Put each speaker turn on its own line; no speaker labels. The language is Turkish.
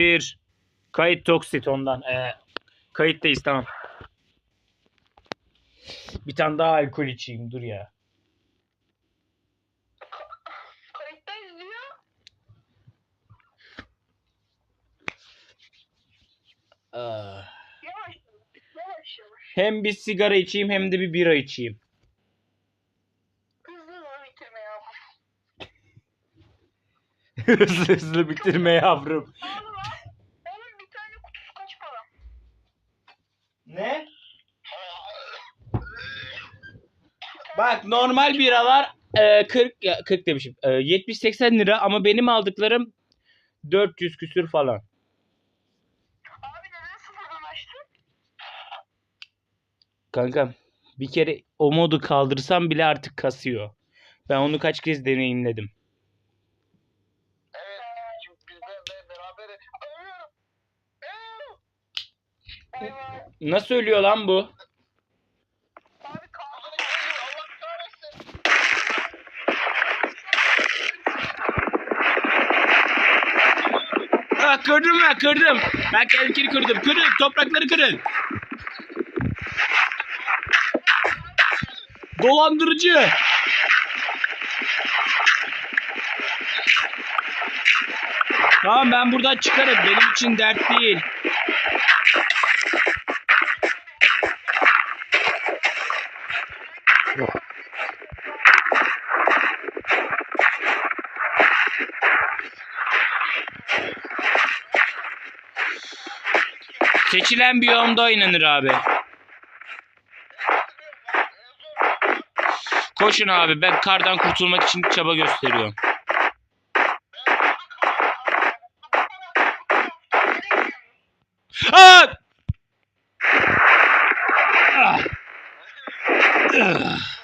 Bir. Kayıt toksit ondan. Ee, kayıttayız tamam. Bir tane daha alkol içeyim dur ya.
Kayıttayız diyor.
Ah.
Yavaş. Yavaş yavaş.
Hem bir sigara içeyim hem de bir bira içeyim.
Hızlı hızlı bitirme ya.
hızlı hızlı bitirme yavrum.
Abi
Ne? Bak normal biralar e, 40 ya 40 demişim. E, 70-80 lira ama benim aldıklarım 400 küsür falan.
Abi neden sıfırdan açtın?
Kanka bir kere o modu kaldırsam bile artık kasıyor. Ben onu kaç kez deneyimledim.
Evet. Çünkü biz de, de beraber...
Nasıl ölüyor lan bu?
Kahretsin.
Ha, kırdım ben kırdım. Ben kendimkini kırdım. Kırın toprakları kırın. Dolandırıcı. Tamam ben buradan çıkarım. Benim için dert değil. Seçilen biyomda oynanır abi. Koşun abi ben kardan kurtulmak için çaba gösteriyorum. Aa! Ugh.